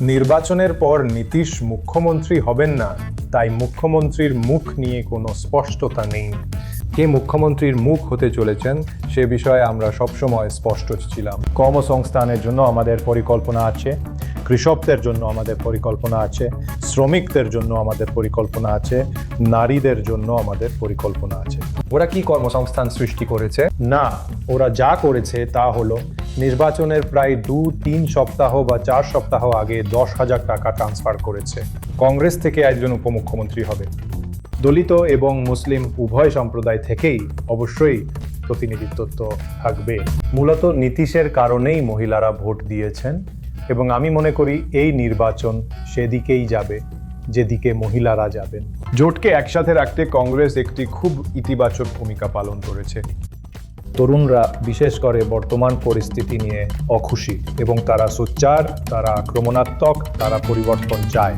নির্বাচনের পর নীতিশ মুখ্যমন্ত্রী হবেন না, তাই মুখ্যমন্ত্রীর মুখ নিয়ে কোনো স্পষ্টতা নেই। কে মুখ্যমন্ত্রীর মুখ হতে চলেছেন, সে বিষয়ে আমরা সবসময় স্পষ্ট ছিলাম। কর্মসংস্থানের জন্য আমাদের পরিকল্পনা আছে। কৃষকদের জন্য আমাদের পরিকল্পনা আছে শ্রমিকদের জন্য আমাদের পরিকল্পনা আছে নারীদের জন্য আমাদের পরিকল্পনা আছে। ওরা কি কর্মসংস্থান সৃষ্টি করেছে? না ওরা যা করেছে তা হলো নির্বাচনের প্রায় দু তিন সপ্তাহ বা চার সপ্তাহ আগে দশ হাজার টাকা ট্রান্সফার করেছে। কংগ্রেস থেকে একজন উপমুখ্যমন্ত্রী হবে। দলিত এবং মুসলিম উভয় সম্প্রদায় থেকেই অবশ্যই প্রতিনিধিত্ব থাকবে। মূলত নীতিশের কারণেই মহিলারা ভোট দিয়েছেন। এবং আমি মনে করি এই নির্বাচন সেদিকেই যাবে যেদিকে মহিলারা যাবেন। জোটকে একসাথে রাখতে কংগ্রেস একটি খুব ইতিবাচক ভূমিকা পালন করেছে। তরুণরা বিশেষ করে বর্তমান পরিস্থিতি নিয়ে অখুশি এবং তারা সোচ্চার তারা আক্রমণাত্মক তারা পরিবর্তন চায়।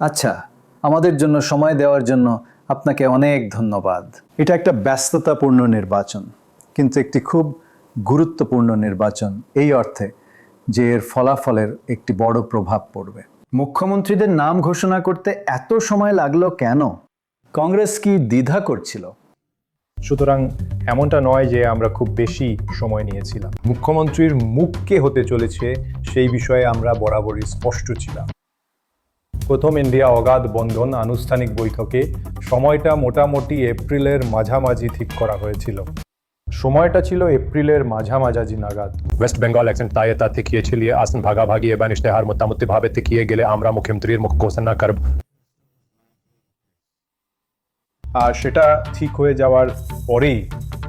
আচ্ছা আমাদের জন্য সময় দেওয়ার জন্য আপনাকে অনেক ধন্যবাদ। এটা একটা ব্যস্ততাপূর্ণ নির্বাচন কিন্তু একটি খুব গুরুত্বপূর্ণ নির্বাচন এই অর্থে। যে এর ফলাফলের একটি বড় প্রভাব পড়বে। মুখ্যমন্ত্রীদের নাম ঘোষণা করতে এত সময় লাগল কেন? কংগ্রেস কি দ্বিধা করছিল? সুতরাং এমনটা নয় যে আমরা খুব বেশি সময় নিয়েছিলাম। মুখ্যমন্ত্রীর মুখকে হতে চলেছে সেই বিষয়ে আমরা বরাবরই স্পষ্ট ছিলাম। প্রথম ইন্ডিয়া অগাধ বন্ধন আনুষ্ঠানিক বৈঠকে সময়টা মোটামুটি এপ্রিলের মাঝামাঝি ঠিক করা হয়েছিল। সময়টা ছিল এপ্রিলের মাঝামাঝাজি নাগাদ। ওয়েস্ট বেঙ্গল অ্যাকসেন্ট তায়েতা থেকে ছিলিয়ে আসন ভাগাভাগি এবং ইশতেহার মোটামুটি ভাবে থেকে গেলে আমরা মুখ্যমন্ত্রীর মুখ ঘোষণা করব। আর সেটা ঠিক হয়ে যাওয়ার পরেই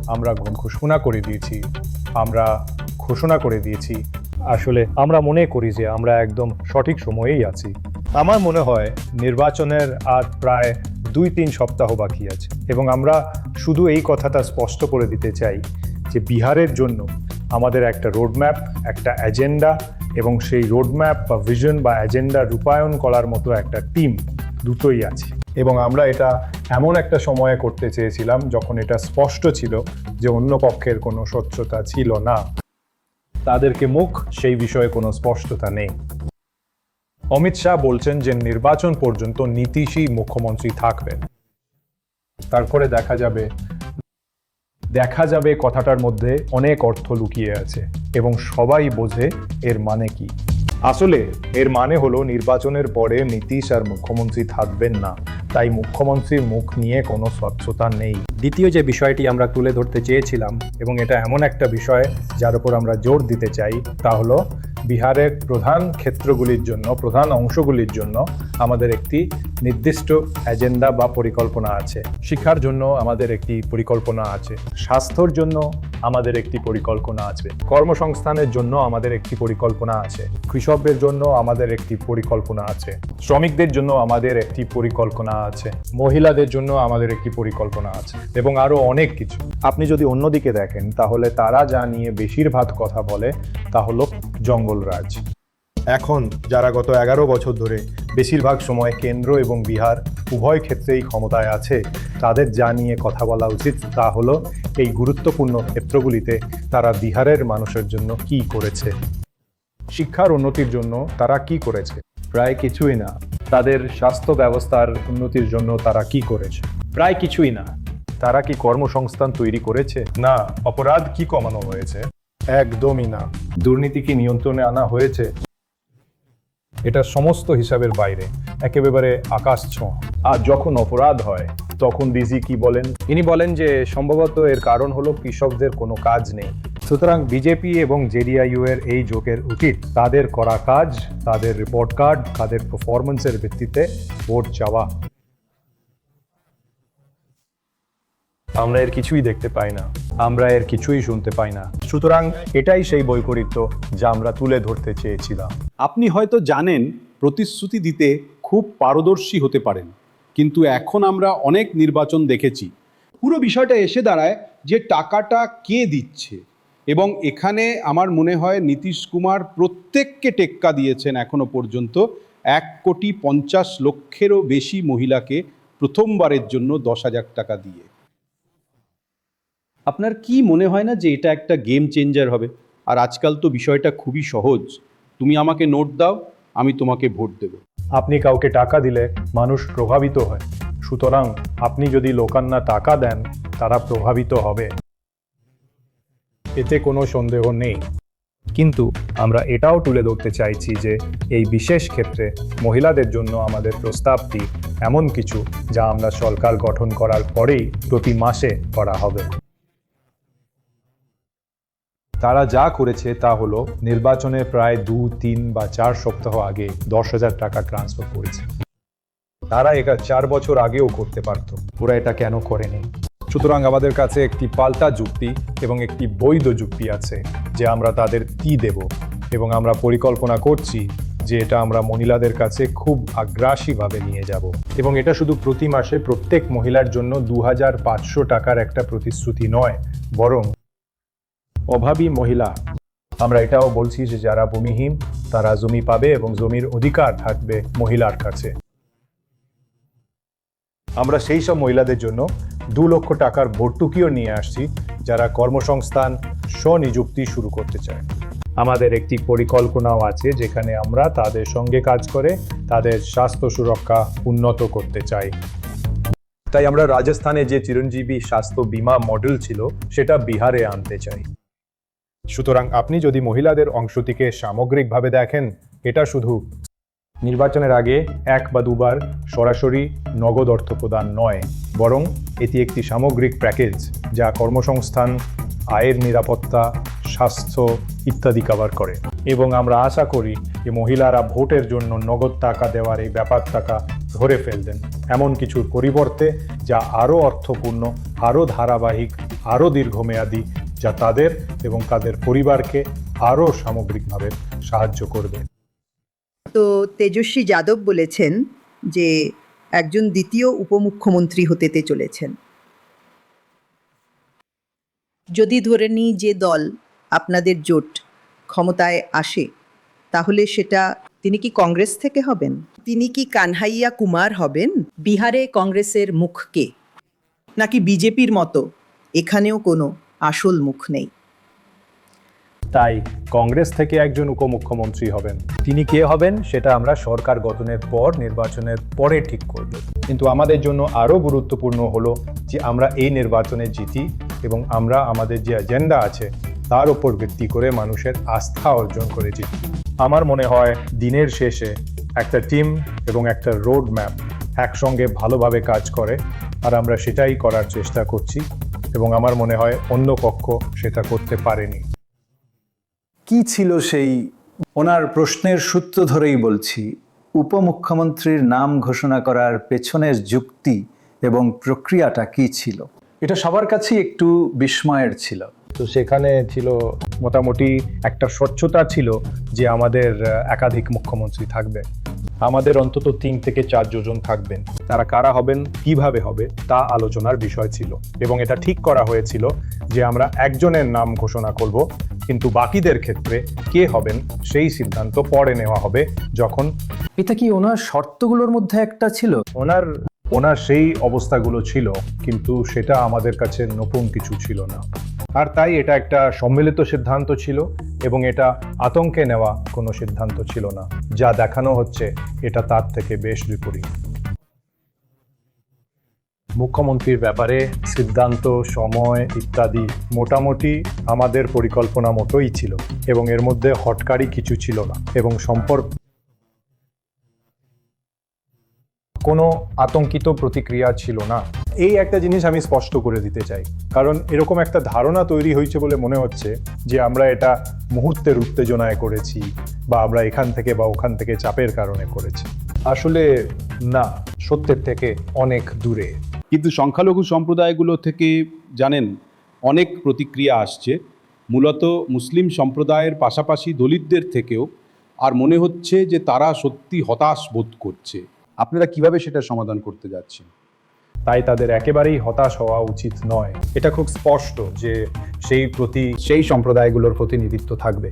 আমরা ঘোষণা করে দিয়েছি। আমরা ঘোষণা করে দিয়েছি। আসলে আমরা মনে করি যে আমরা একদম সঠিক সময়েই আছি। আমার মনে হয় নির্বাচনের আর প্রায় দুই তিন সপ্তাহ বাকি আছে। এবং আমরা শুধু এই কথাটা স্পষ্ট করে দিতে চাই যে বিহারের জন্য আমাদের একটা রোডম্যাপ একটা অ্যাজেন্ডা এবং সেই রোডম্যাপ বা ভিশন বা এজেন্ডা রূপায়ণ করার মতো একটা টিম দুটোই আছে। এবং আমরা এটা এমন একটা সময়ে করতে চেয়েছিলাম যখন এটা স্পষ্ট ছিল যে অন্য পক্ষের কোনো স্বচ্ছতা ছিল না। তাদেরকে মুখ, সেই বিষয়ে কোনো স্পষ্টতা নেই। অমিত শাহ বলছেন যে নির্বাচন পর্যন্ত নীতিশই মুখ্যমন্ত্রী থাকবেন। তারপরে দেখা যাবে দেখা যাবে কথাটার মধ্যে অনেক অর্থ লুকিয়ে আছে এবং সবাই বোঝে এর মানে কি। আসলে এর মানে হলো নির্বাচনের পরে নীতিশ আর মুখ্যমন্ত্রী থাকবেন না। তাই মুখ্যমন্ত্রীর মুখ নিয়ে কোনো স্বচ্ছতা নেই। দ্বিতীয় যে বিষয়টি আমরা তুলে ধরতে চেয়েছিলাম, এবং এটা এমন একটা বিষয় যার উপর আমরা জোর দিতে চাই, তা হলো বিহারের প্রধান ক্ষেত্রগুলির জন্য, প্রধান অংশগুলির জন্য আমাদের একটি নির্দিষ্ট এজেন্ডা বা পরিকল্পনা আছে। শিক্ষার জন্য আমাদের একটি পরিকল্পনা আছে। স্বাস্থ্যর জন্য আমাদের একটি পরিকল্পনা আছে। কর্মসংস্থানের জন্য আমাদের একটি পরিকল্পনা আছে। কৃষকদের জন্য আমাদের একটি পরিকল্পনা আছে। শ্রমিকদের জন্য আমাদের একটি পরিকল্পনা আছে। মহিলাদের জন্য আমাদের একটি পরিকল্পনা আছে এবং আরও অনেক কিছু। আপনি যদি অন্যদিকে দেখেন, তাহলে তারা যা নিয়ে বেশিরভাগ কথা বলে তা হলো জঙ্গলরাজ এখন, যারা গত এগারো বছর ধরে বেশিরভাগ সময় কেন্দ্র এবং বিহার উভয় ক্ষেত্রেই ক্ষমতায় আছে, তাদের যা নিয়ে কথা বলা উচিত তা হলো, এই গুরুত্বপূর্ণ ক্ষেত্রগুলিতে তারা বিহারের মানুষের জন্য কি করেছে। শিক্ষার উন্নতির জন্য তারা কি করেছে? প্রায় কিছুই না। তাদের স্বাস্থ্য ব্যবস্থার উন্নতির জন্য তারা কি করেছে? প্রায় কিছুই না। তারা কি কর্মসংস্থান তৈরি করেছে? না, অপরাধ কি কমানো হয়েছে? একদমই না। দুর্নীতি কি নিয়ন্ত্রণে আনা হয়েছে? এটা সমস্ত হিসাবের বাইরে। একেবারে আকাশ ছোঁয়া। আর যখন অপরাধ হয়, তখন ডিজি কি বলেন? ইনি বলেন যে, সম্ভবত এর কারণ হলো কৃষকদের কোনো কাজ নেই। সুতরাং বিজেপি এবং জেডিআইইউ এর এই জোকের উচিত। তাদের করা কাজ তাদের রিপোর্ট কার্ড তাদের পারফরমেন্সের ভিত্তিতে ভোট চাওয়া। আমরা এর কিছুই দেখতে পাই না। আমরা এর কিছুই শুনতে পাই না। সুতরাং এটাই সেই বৈপরীত্য যা আমরা তুলে ধরতে চেয়েছিলাম। আপনি হয়তো জানেন প্রতিশ্রুতি দিতে খুব পারদর্শী হতে পারেন কিন্তু এখন আমরা অনেক নির্বাচন দেখেছি। পুরো বিষয়টা এসে দাঁড়ায় যে টাকাটা কে দিচ্ছে। এবং এখানে আমার মনে হয় নীতিশ কুমার প্রত্যেককে টেক্কা দিয়েছেন এখনও পর্যন্ত। এক কোটি পঞ্চাশ লক্ষেরও বেশি মহিলাকে প্রথমবারের জন্য দশ হাজার টাকা দিয়ে। আপনার কি মনে হয় না যে এটা একটা গেম চেঞ্জার হবে? আর আজকাল তো বিষয়টা খুবই সহজ। তুমি আমাকে নোট দাও, আমি তোমাকে ভোট দেব। আপনি কাউকে টাকা দিলে মানুষ প্রভাবিত হয়। সুতরাং আপনি যদি লোকান্না টাকা দেন, তারা প্রভাবিত হবে। এতে কোনো সন্দেহ নেই। কিন্তু আমরা এটাও তুলে ধরতে চাইছি যে এই বিশেষ ক্ষেত্রে মহিলাদের জন্য আমাদের প্রস্তাবটি এমন কিছু যা আমরা সরকার গঠন করার পরেই প্রতি মাসে করা হবে। তারা যা করেছে তা হলো নির্বাচনের প্রায় দু, তিন বা চার সপ্তাহ আগে দশ হাজার টাকা ট্রান্সফার করেছে। তারা এটা চার বছর আগেও করতে পারত। ওরা এটা কেন করেনি? সুতরাং আমাদের কাছে একটি পাল্টা যুক্তি এবং একটি বৈধ যুক্তি আছে, যে আমরা তাদের কি দেব এবং আমরা পরিকল্পনা করছি যে এটা আমরা মহিলাদের কাছে খুব আগ্রাসীভাবে নিয়ে যাব। এবং এটা শুধু প্রতি মাসে প্রত্যেক মহিলার জন্য দু টাকার একটা প্রতিশ্রুতি নয়, বরং অভাবী মহিলা। আমরা এটাও বলছি যে যারা ভূমিহীন, তারা জমি পাবে এবং জমির অধিকার থাকবে মহিলার কাছে। আমরা সেই সব মহিলাদের জন্য দু লক্ষ টাকার ভর্তুকিও নিয়ে আসছি, যারা কর্মসংস্থান স্বনিযুক্তি শুরু করতে চায়। আমাদের একটি পরিকল্পনাও আছে, যেখানে আমরা তাদের সঙ্গে কাজ করে তাদের স্বাস্থ্য সুরক্ষা উন্নত করতে চাই। তাই আমরা রাজস্থানে যে চিরঞ্জীবী স্বাস্থ্য বীমা মডেল ছিল, সেটা বিহারে আনতে চাই। সুতরাং আপনি যদি মহিলাদের অংশটিকে সামগ্রিকভাবে দেখেন, এটা শুধু নির্বাচনের আগে এক বা দুবার সরাসরি নগদ অর্থ প্রদান নয়, বরং এটি একটি সামগ্রিক প্যাকেজ যা কর্মসংস্থান, আয়ের নিরাপত্তা, স্বাস্থ্য ইত্যাদি কভার করে। এবং আমরা আশা করি যে মহিলারা ভোটের জন্য নগদ টাকা দেওয়ার এই ব্যাপার টাকা ধরে ফেলবেন। এমন কিছুর পরিবর্তে যা আরও অর্থপূর্ণ, আরও ধারাবাহিক, আরও দীর্ঘমেয়াদী, যা তাদের এবং তাদের পরিবারকে আরও সামগ্রিকভাবে সাহায্য করবে। তো তেজস্বী যাদব বলেছেন যে একজন দ্বিতীয় উপমুখ্যমন্ত্রী হতেতে চলেছেন। যদি ধরে নিই যে দল আপনাদের জোট ক্ষমতায় আসে, তাহলে সেটা তিনি কি কংগ্রেস থেকে হবেন? তিনি কি কানহাইয়া কুমার হবেন? বিহারে কংগ্রেসের মুখ কে? নাকি বিজেপির মতো এখানেও কোনো আসল মুখ নেই? তাই কংগ্রেস থেকে একজন উপমুখ্যমন্ত্রী হবেন। তিনি কে হবেন সেটা আমরা সরকার গঠনের পর, নির্বাচনের পরে ঠিক করব। কিন্তু আমাদের জন্য আরও গুরুত্বপূর্ণ হলো যে আমরা এই নির্বাচনে জিতি এবং আমরা আমাদের যে এজেন্ডা আছে, তার উপর ভিত্তি করে মানুষের আস্থা অর্জন করে জিতি আমার মনে হয় দিনের শেষে একটা টিম এবং একটা রোড ম্যাপ একসঙ্গে ভালোভাবে কাজ করে আর আমরা সেটাই করার চেষ্টা করছি এবং আমার মনে হয় অন্য পক্ষ সেটা করতে পারেনি। কি ছিল সেই? ওনার প্রশ্নের সূত্র ধরেই বলছি, উপমুখ্যমন্ত্রীর নাম ঘোষণা করার পেছনের যুক্তি এবং প্রক্রিয়াটা কি ছিল? এটা সবার কাছেই একটু বিস্ময়ের ছিল। তো সেখানে ছিল মোটামুটি একটা স্বচ্ছতা ছিল যে আমাদের একাধিক মুখ্যমন্ত্রী থাকবে। আমাদের অন্তত তিন থেকে চার জন থাকবেন। তারা কারা হবেন কীভাবে হবে তা আলোচনার বিষয় ছিল। এবং এটা ঠিক করা হয়েছিল যে আমরা একজনের নাম ঘোষণা করব কিন্তু বাকিদের ক্ষেত্রে কে হবেন সেই সিদ্ধান্ত পরে নেওয়া হবে যখন এটা কি ওনার শর্তগুলোর মধ্যে একটা ছিল? ওনার ওনার সেই অবস্থাগুলো ছিল, কিন্তু সেটা আমাদের কাছে নতুন কিছু ছিল না। আর তাই এটা একটা সম্মিলিত সিদ্ধান্ত ছিল এবং এটা আতঙ্কে নেওয়া কোনো সিদ্ধান্ত ছিল না। যা দেখানো হচ্ছে, এটা তার থেকে বেশ বিপরীত। মুখ্যমন্ত্রীর ব্যাপারে সিদ্ধান্ত, সময় ইত্যাদি মোটামুটি আমাদের পরিকল্পনা মতোই ছিল এবং এর মধ্যে হটকারি কিছু ছিল না এবং সম্পর্ক কোনো আতঙ্কিত প্রতিক্রিয়া ছিল না। এই একটা জিনিস আমি স্পষ্ট করে দিতে চাই। কারণ এরকম একটা ধারণা তৈরি হয়েছে বলে মনে হচ্ছে যে আমরা এটা মুহূর্তের উত্তেজনায় করেছি বা আমরা এখান থেকে বা ওখান থেকে চাপের কারণে করেছি। আসলে না, সত্যের থেকে অনেক দূরে। কিন্তু সংখ্যালঘু সম্প্রদায়গুলো থেকে জানেন, অনেক প্রতিক্রিয়া আসছে। মূলত মুসলিম সম্প্রদায়ের পাশাপাশি দলিতদের থেকেও। আর মনে হচ্ছে যে তারা সত্যি হতাশ বোধ করছে। আপনারা কীভাবে সেটা সমাধান করতে যাচ্ছেন? তাই তাদের একেবারেই হতাশ হওয়া উচিত নয়। এটা খুব স্পষ্ট যে সেই প্রতি সেই সম্প্রদায়গুলোর প্রতিনিধিত্ব থাকবে।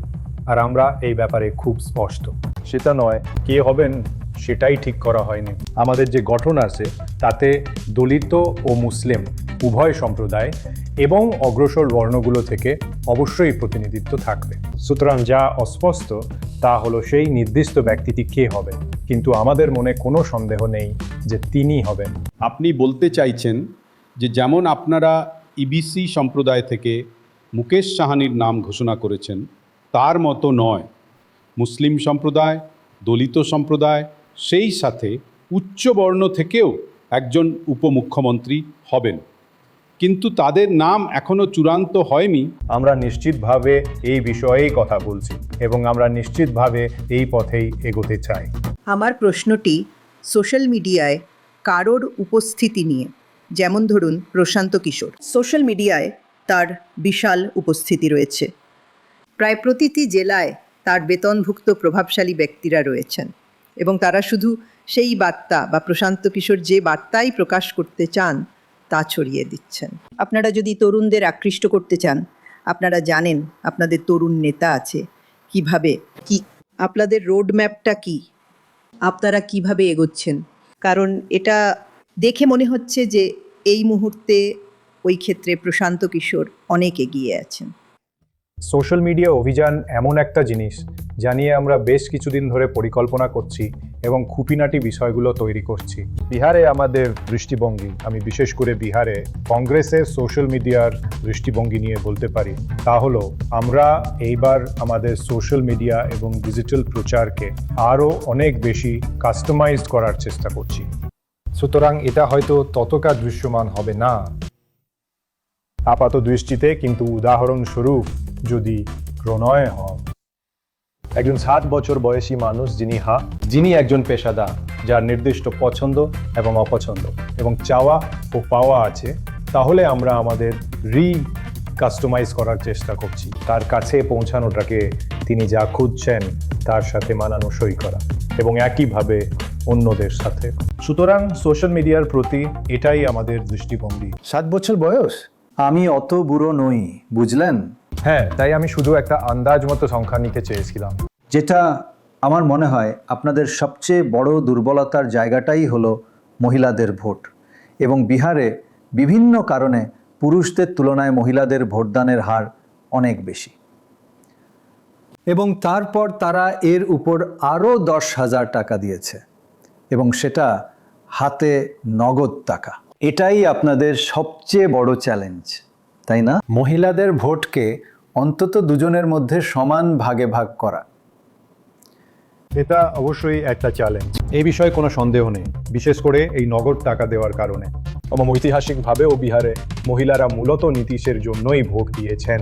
আর আমরা এই ব্যাপারে খুব স্পষ্ট। সেটা নয় কে হবেন সেটাই ঠিক করা হয়নি। আমাদের যে গঠন আছে তাতে দলিত ও মুসলিম উভয় সম্প্রদায় এবং অগ্রসর বর্ণগুলো থেকে অবশ্যই প্রতিনিধিত্ব থাকবে। সুতরাং যা অস্পষ্ট, তা হলো সেই নির্দিষ্ট ব্যক্তিটি কে হবে। কিন্তু আমাদের মনে কোনো সন্দেহ নেই যে তিনি হবেন। আপনি বলতে চাইছেন যে যেমন আপনারা ইবিসি সম্প্রদায় থেকে মুকেশ সাহানির নাম ঘোষণা করেছেন, তার মতো নয়। মুসলিম সম্প্রদায়, দলিত সম্প্রদায়, সেই সাথে উচ্চবর্ণ থেকেও একজন উপমুখ্যমন্ত্রী হবেন। কিন্তু তাদের নাম এখনও চূড়ান্ত হয়নি। আমরা নিশ্চিতভাবে এই বিষয়েই কথা বলছি এবং আমরা নিশ্চিতভাবে এই পথেই এগোতে চাই। আমার প্রশ্নটি সোশ্যাল মিডিয়ায় কারোর উপস্থিতি নিয়ে। যেমন ধরুন প্রশান্ত কিশোর। সোশ্যাল মিডিয়ায় তার বিশাল উপস্থিতি রয়েছে। প্রায় প্রতিটি জেলায় তার বেতনভুক্ত প্রভাবশালী ব্যক্তিরা রয়েছেন এবং তারা শুধু সেই বার্তা বা প্রশান্ত কিশোর যে বার্তাই প্রকাশ করতে চান তা ছড়িয়ে দিচ্ছেন। আপনারা যদি তরুণদের আকৃষ্ট করতে চান, আপনারা জানেন আপনাদের তরুণ নেতা আছে। কীভাবে, কি, আপনাদের রোড ম্যাপটা কী? আপনারা কীভাবে এগোচ্ছেন? কারণ এটা দেখে মনে হচ্ছে যে এই মুহূর্তে ওই ক্ষেত্রে প্রশান্ত কিশোর অনেক এগিয়ে আছেন। সোশ্যাল মিডিয়া অভিযান এমন একটা জিনিস যা নিয়ে আমরা বেশ কিছুদিন ধরে পরিকল্পনা করছি এবং খুঁটিনাটি বিষয়গুলো তৈরি করছি। বিহারে আমাদের দৃষ্টিভঙ্গি, আমি বিশেষ করে বিহারে কংগ্রেসের সোশ্যাল মিডিয়ার দৃষ্টিভঙ্গি নিয়ে বলতে পারি, তা হলো আমরা এইবার আমাদের সোশ্যাল মিডিয়া এবং ডিজিটাল প্রচারকে আরও অনেক বেশি কাস্টমাইজড করার চেষ্টা করছি। সুতরাং এটা হয়তো ততটা দৃশ্যমান হবে না। আপাত দৃষ্টিতে কিন্তু উদাহরণস্বরূপ যদি প্রণয় হন। একজন সাত বছর বয়সী মানুষ যিনি হা, যিনি একজন পেশাদার, যার নির্দিষ্ট পছন্দ এবং অপছন্দ এবং চাওয়া ও পাওয়া আছে, তাহলে আমরা আমাদের রি কাস্টমাইজ করার চেষ্টা করছি। তার কাছে পৌঁছানোটাকে তিনি যা খুঁজছেন, তার সাথে মানানোসই করা এবং একইভাবে অন্যদের সাথে। সুতরাং সোশ্যাল মিডিয়ার প্রতি এটাই আমাদের দৃষ্টিভঙ্গি। সাত বছর বয়স? আমি অত বুড়ো নই বুঝলেন? হ্যাঁ তাই আমি শুধু একটা আন্দাজ মতো সংখ্যা নিতে চেয়েছিলাম। যেটা আমার মনে হয় আপনাদের সবচেয়ে বড় দুর্বলতার জায়গাটাই হলো মহিলাদের ভোট। এবং বিহারে বিভিন্ন কারণে পুরুষদের তুলনায় মহিলাদের ভোটদানের হার অনেক বেশি। এবং তারপর তারা এর উপর আরও দশ হাজার টাকা দিয়েছে। এবং সেটা হাতে নগদ টাকা। এটাই আপনাদের সবচেয়ে বড় চ্যালেঞ্জ তাই না? মহিলাদের ভোটকে অন্তত দুজনের মধ্যে সমান ভাগে ভাগ করা। এটা অবশ্যই একটা চ্যালেঞ্জ এই বিষয়ে কোনো সন্দেহ নেই বিশেষ করে এই নগদ টাকা দেওয়ার কারণে। ঐতিহাসিকভাবে ঐতিহাসিকভাবেও বিহারে মহিলারা মূলত নীতিশের জন্যই ভোগ দিয়েছেন।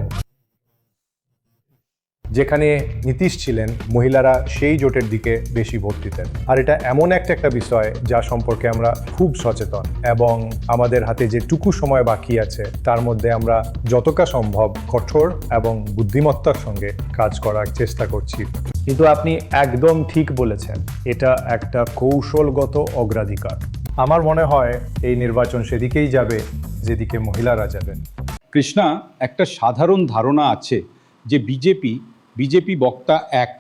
যেখানে নীতিশ ছিলেন, মহিলারা সেই জোটের দিকে বেশি ভোট দিতেন। আর এটা এমন একটা একটা বিষয় যা সম্পর্কে আমরা খুব সচেতন এবং আমাদের হাতে যেটুকু সময় বাকি আছে, তার মধ্যে আমরা যতটা সম্ভব কঠোর এবং বুদ্ধিমত্তার সঙ্গে কাজ করার চেষ্টা করছি। কিন্তু আপনি একদম ঠিক বলেছেন, এটা একটা কৌশলগত অগ্রাধিকার। আমার মনে হয় এই নির্বাচন সেদিকেই যাবে, যেদিকে মহিলারা যাবেন। কৃষ্ণা, একটা সাধারণ ধারণা আছে যে বিজেপি বিজেপি বক্তা এক।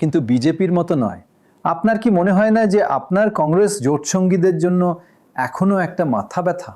কিন্তু বিজেপির মতো নয়। আপনার কি মনে হয় না যে আপনার কংগ্রেস জোট সঙ্গীদের জন্য এখনও একটা মাথা ব্যথা?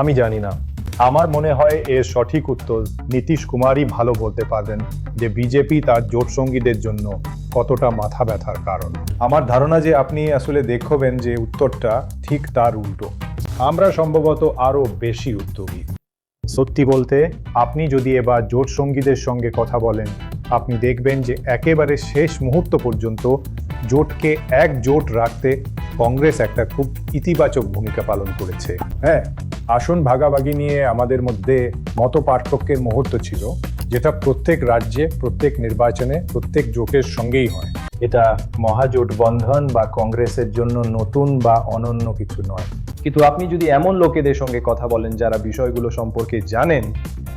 আমি জানি না। আমার মনে হয় এর সঠিক উত্তর নীতিশ কুমারই ভালো বলতে পারবেন যে বিজেপি তার জোট সঙ্গীদের জন্য কতটা মাথা ব্যথার কারণ। আমার ধারণা যে আপনি আসলে দেখবেন যে উত্তরটা ঠিক তার উল্টো। আমরা সম্ভবত আরও বেশি উদ্যোগী। সত্যি বলতে, আপনি যদি এবার জোট সঙ্গীদের সঙ্গে কথা বলেন, আপনি দেখবেন যে একেবারে শেষ মুহূর্ত পর্যন্ত জোটকে এক জোট রাখতে কংগ্রেস একটা খুব ইতিবাচক ভূমিকা পালন করেছে। হ্যাঁ আসন ভাগাভাগি নিয়ে আমাদের মধ্যে মত পার্থক্যের মুহূর্ত ছিল, যেটা প্রত্যেক রাজ্যে, প্রত্যেক নির্বাচনে, প্রত্যেক জোটের সঙ্গেই হয়। এটা মহাজোট বন্ধন বা কংগ্রেসের জন্য নতুন বা অনন্য কিছু নয়। কিন্তু আপনি যদি এমন লোকেদের সঙ্গে কথা বলেন যারা বিষয়গুলো সম্পর্কে জানেন,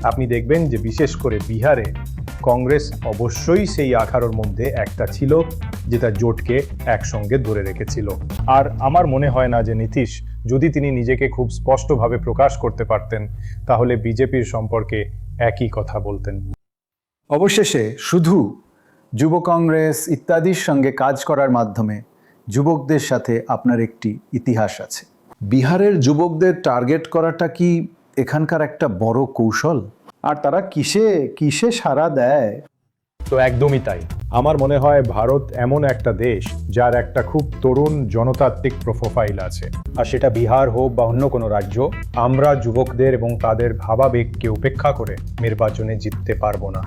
আপনি দেখবেন যে বিশেষ করে বিহারে কংগ্রেস অবশ্যই সেই আঠারোর মধ্যে একটা ছিল, যেটা জোটকে একসঙ্গে ধরে রেখেছিল। আর আমার মনে হয় না যে নীতিশ যদি তিনি নিজেকে খুব স্পষ্টভাবে প্রকাশ করতে পারতেন তাহলে বিজেপির সম্পর্কে একই কথা বলতেন। অবশেষে শুধু যুব কংগ্রেস ইত্যাদির সঙ্গে কাজ করার মাধ্যমে যুবকদের সাথে আপনার একটি ইতিহাস আছে। বিহারের যুবকদের টার্গেট করাটা কি এখানকার একটা বড় কৌশল? আর তারা কিসে কিসে সাড়া দেয়? তো একদমই তাই। আমার মনে হয় ভারত এমন একটা দেশ যার একটা খুব তরুণ জনতাত্ত্বিক প্রোফাইল আছে। আর সেটা বিহার হোক বা অন্য কোনো রাজ্য, আমরা যুবকদের এবং তাদের ভাবাবেগকে উপেক্ষা করে নির্বাচনে জিততে পারব না।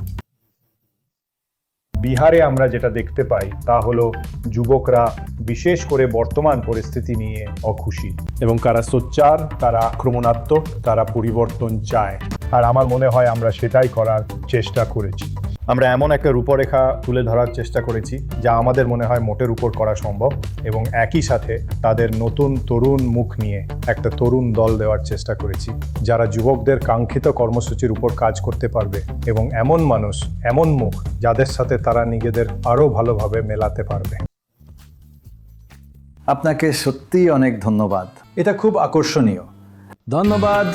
বিহারে আমরা যেটা দেখতে পাই, তা হলো যুবকরা বিশেষ করে বর্তমান পরিস্থিতি নিয়ে অখুশি। এবং তারা সোচ্চার, তারা আক্রমণাত্মক, তারা পরিবর্তন চায়। আর আমার মনে হয় আমরা সেটাই করার চেষ্টা করেছি। আমরা এমন একটা রূপরেখা তুলে ধরার চেষ্টা করেছি যা আমাদের মনে হয় মোটের উপর করা সম্ভব এবং একই সাথে তাদের নতুন তরুণ মুখ নিয়ে একটা তরুণ দল দেওয়ার চেষ্টা করেছি, যারা যুবকদের কাঙ্ক্ষিত কর্মসূচির উপর কাজ করতে পারবে এবং এমন মানুষ, এমন মুখ যাদের সাথে তারা নিজেদের আরও ভালোভাবে মেলাতে পারবে। আপনাকে সত্যিই অনেক ধন্যবাদ। এটা খুব আকর্ষণীয়। ধন্যবাদ।